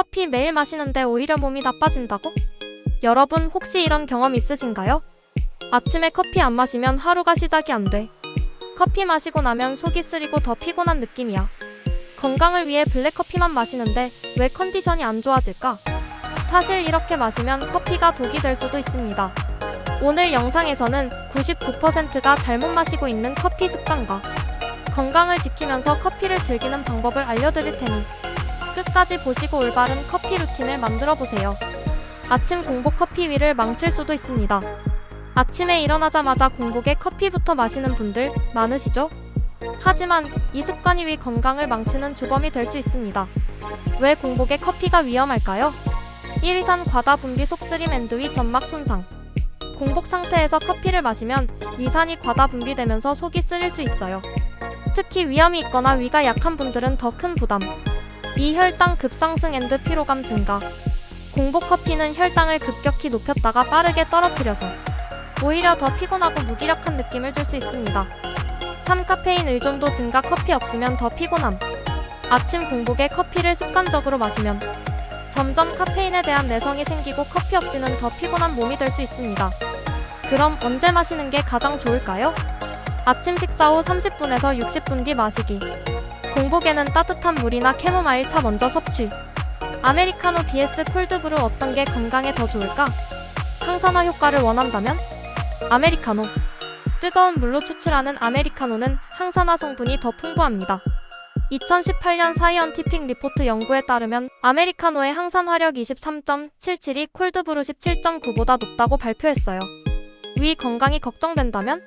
커피 매일 마시는데 오히려 몸이 나빠진다고? 여러분 혹시 이런 경험 있으신가요? 아침에 커피 안 마시면 하루가 시작이 안 돼. 커피 마시고 나면 속이 쓰리고 더 피곤한 느낌이야. 건강을 위해 블랙커피만 마시는데 왜 컨디션이 안 좋아질까? 사실 이렇게 마시면 커피가 독이 될 수도 있습니다. 오늘 영상에서는 99%가 잘못 마시고 있는 커피 습관과 건강을 지키면서 커피를 즐기는 방법을 알려드릴 테니 끝까지 보시고 올바른 커피 루틴을 만들어 보세요. 아침 공복 커피 위를 망칠 수도 있습니다. 아침에 일어나자마자 공복에 커피부터 마시는 분들 많으시죠? 하지만 이 습관이 위 건강을 망치는 주범이 될 수 있습니다. 왜 공복에 커피가 위험할까요? 1. 산 과다 분비 속쓰림 앤드 위 점막 손상 공복 상태에서 커피를 마시면 위산이 과다 분비되면서 속이 쓰릴 수 있어요. 특히 위염이 있거나 위가 약한 분들은 더 큰 부담. 이 혈당 급상승 앤드 피로감 증가. 공복 커피는 혈당을 급격히 높였다가 빠르게 떨어뜨려서 오히려 더 피곤하고 무기력한 느낌을 줄 수 있습니다. 3. 카페인 의존도 증가 커피 없으면 더 피곤함. 아침 공복에 커피를 습관적으로 마시면 점점 카페인에 대한 내성이 생기고 커피 없이는 더 피곤한 몸이 될 수 있습니다. 그럼 언제 마시는 게 가장 좋을까요? 아침 식사 후 30분에서 60분 뒤 마시기. 공복에는 따뜻한 물이나 캐모마일 차 먼저 섭취. 아메리카노 vs 콜드브루 어떤 게 건강에 더 좋을까? 항산화 효과를 원한다면? 아메리카노. 뜨거운 물로 추출하는 아메리카노는 항산화 성분이 더 풍부합니다. 2018년 사이언티픽 리포트 연구에 따르면 아메리카노의 항산화력 23.77이 콜드브루 17.9보다 높다고 발표했어요. 위 건강이 걱정된다면?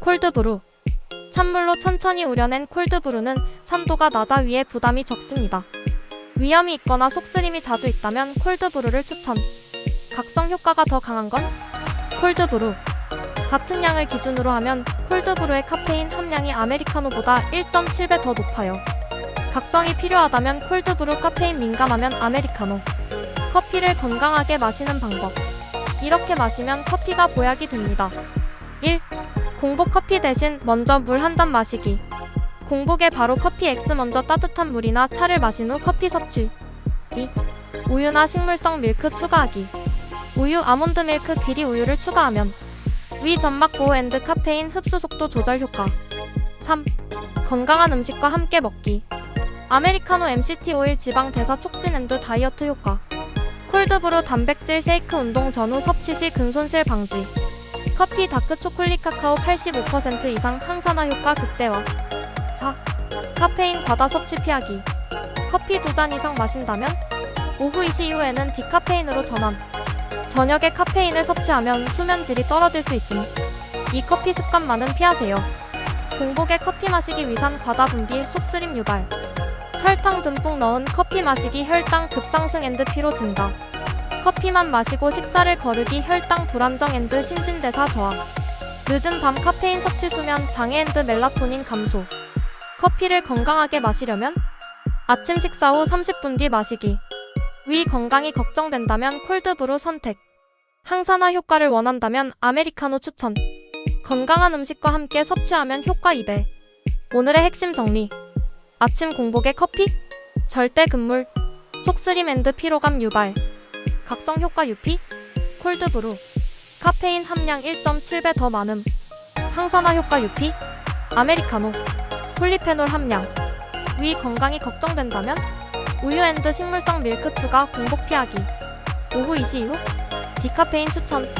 콜드브루. 찬물로 천천히 우려낸 콜드브루는 산도가 낮아 위에 부담이 적습니다. 위염이 있거나 속쓰림이 자주 있다면 콜드브루를 추천. 각성 효과가 더 강한 건? 콜드브루. 같은 양을 기준으로 하면 콜드브루의 카페인 함량이 아메리카노보다 1.7배 더 높아요. 각성이 필요하다면 콜드브루 카페인 민감하면 아메리카노. 커피를 건강하게 마시는 방법. 이렇게 마시면 커피가 보약이 됩니다. 1. 공복 커피 대신 먼저 물 한 잔 마시기. 공복에 바로 커피 X 먼저 따뜻한 물이나 차를 마신 후 커피 섭취. 2. 우유나 식물성 밀크 추가하기. 우유 아몬드 밀크 귀리 우유를 추가하면 위 점막 보호 앤드 카페인 흡수 속도 조절 효과. 3. 건강한 음식과 함께 먹기. 아메리카노 MCT 오일 지방 대사 촉진 앤드 다이어트 효과. 콜드브루 단백질 쉐이크 운동 전후 섭취 시 근손실 방지. 커피 다크 초콜릿 카카오 85% 이상 항산화 효과 극대화. 4. 카페인 과다 섭취 피하기. 커피 두 잔 이상 마신다면 오후 2시 이후에는 디카페인으로 전환. 저녁에 카페인을 섭취하면 수면 질이 떨어질 수 있음. 이 커피 습관만은 피하세요. 공복에 커피 마시기 위산 과다 분비 속쓰림 유발. 설탕 듬뿍 넣은 커피 마시기 혈당 급상승 앤드 피로 증가. 커피만 마시고 식사를 거르기 혈당 불안정 앤드 신진대사 저하. 늦은 밤 카페인 섭취 수면 장애 앤드 멜라토닌 감소. 커피를 건강하게 마시려면 아침 식사 후 30분 뒤 마시기. 위 건강이 걱정된다면 콜드브루 선택. 항산화 효과를 원한다면 아메리카노 추천. 건강한 음식과 함께 섭취하면 효과 2배. 오늘의 핵심 정리. 아침 공복에 커피? 절대 금물. 속쓰림 앤드 피로감 유발. 각성 효과 유피? 콜드브루. 카페인 함량 1.7배 더 많음. 항산화 효과 유피? 아메리카노. 폴리페놀 함량. 위 건강이 걱정된다면? 우유 앤드 식물성 밀크 추가 공복 피하기. 오후 2시 이후? 디카페인 추천.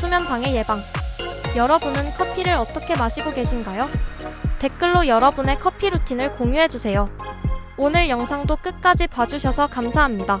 수면 방해 예방. 여러분은 커피를 어떻게 마시고 계신가요? 댓글로 여러분의 커피 루틴을 공유해주세요. 오늘 영상도 끝까지 봐주셔서 감사합니다.